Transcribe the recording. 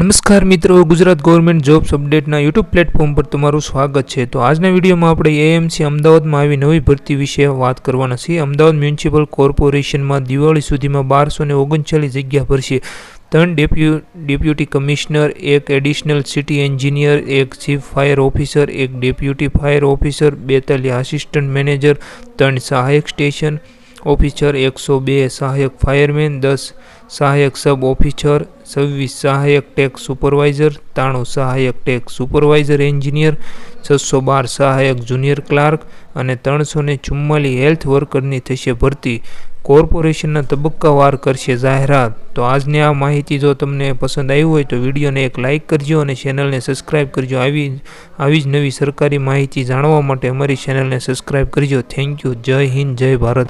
નમસ્કાર મિત્રો, Gujarat government jobs અપડેટના યુટ્યુબ પ્લેટફોર્મ પર તમારું સ્વાગત છે. તો આજના વિડીયોમાં આપણે એએમસી અમદાવાદમાં આવી નવી ભરતી વિશે વાત કરવાના છીએ. અમદાવાદ મ્યુનિસિપલ કોર્પોરેશનમાં દિવાળી સુધીમાં બારસો ને ઓગણચાલીસ જગ્યા ભરશે. ત્રણ ડેપ્યુ, ડેપ્યુટી કમિશનર, એક એડિશનલ સિટી એન્જિનિયર, એક ચીફ ફાયર ઓફિસર, એક ડેપ્યુટી ફાયર ઓફિસર, બેતાલીસ આસિસ્ટન્ટ મેનેજર, ત્રણ સહાયક સ્ટેશન ઓફિસર, એકસો બે, સહાયક ફાયરમેન, દસ, સહાયક સબ ઓફિસર, છવ્વીસ, સહાયક ટેક્સ સુપરવાઇઝર, ત્રાણું, સહાયક ટેક્સ સુપરવાઇઝર એન્જિનિયર, છસો બાર, સહાયક જુનિયર ક્લાર્ક અને ત્રણસો ને ચુમ્માલીસ હેલ્થ વર્કરની થશે ભરતી. કોર્પોરેશનના તબક્કાવાર કરશે જાહેરાત. તો આજની આ માહિતી જો તમને પસંદ આવી હોય તો વિડીયોને એક લાઇક કરજો અને ચેનલને સબસ્ક્રાઇબ કરજો. આવી આવી જ નવી સરકારી માહિતી જાણવા માટે અમારી ચેનલને સબસ્ક્રાઇબ કરજો. Thank you. જય હિન્દ, જય ભારત.